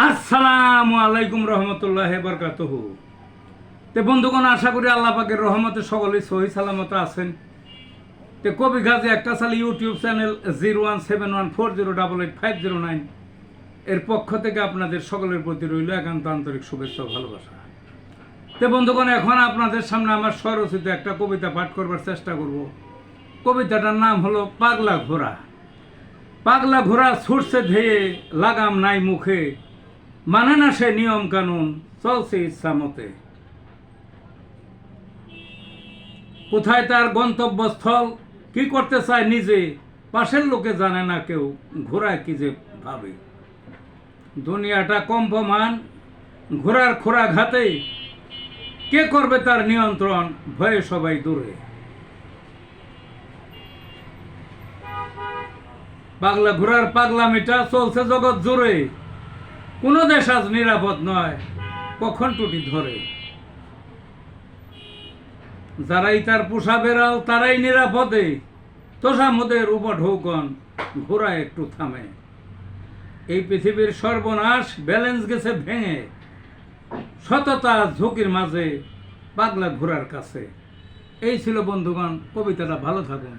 আসসালামু আলাইকুম রহমতুল্লাহ বরকাতহু। তে বন্ধুগণ, আশা করি আল্লাহ পাকের রহমতে সকলে সহি সালামত আছেন। তে কবি গাজী একটা সালে YouTube channel zero one seven one four zero double eight five zero nine এর পক্ষ থেকে আপনাদের সকলের প্রতি রইল একান্ত আন্তরিক শুভেচ্ছা ভালোবাসা। তে বন্ধুগণ, এখন আপনাদের সামনে আমার স্বরচিত একটা কবিতা পাঠ করবার চেষ্টা করব। কবিতাটার নাম হলো পাগলা ঘোড়া। পাগলা ঘোড়া ছুটছে ধেয়ে, লাগাম নাই মুখে। মানে না সে নিয়ম কানুন, চলছে ইচ্ছা মতে। কোথায় তার গন্তব্যস্থল, কি করতে চায় নিজে, পাশের লোকে জানে না কেউ, ঘোড়ায় কি যে ভাবে। দুনিয়াটা কম্পমান, ঘোড়ার খোরা ঘাতে কে করবে তার নিয়ন্ত্রণ, ভয়ে সবাই দূরে। পাগলা ঘোড়ার পাগলামিটা চলছে জগৎ জুড়ে। কোনো দেশ আজ নিরাপদ নয়। কখন টুটি ধরে? যারাই তার পোষা বেড়াল, তারাই নিরাপদে। তোষামদের উপঢৌকন ঘোড়া একটু থামে। এই পৃথিবীর সর্বনাশ ব্যালেন্স গেছে ভেঙে। সততা ঝুঁকির মাঝে পাগলা ঘোড়ার কাছে। এই ছিল বন্ধুগণ, কবিতাটা ভালো থাকুন।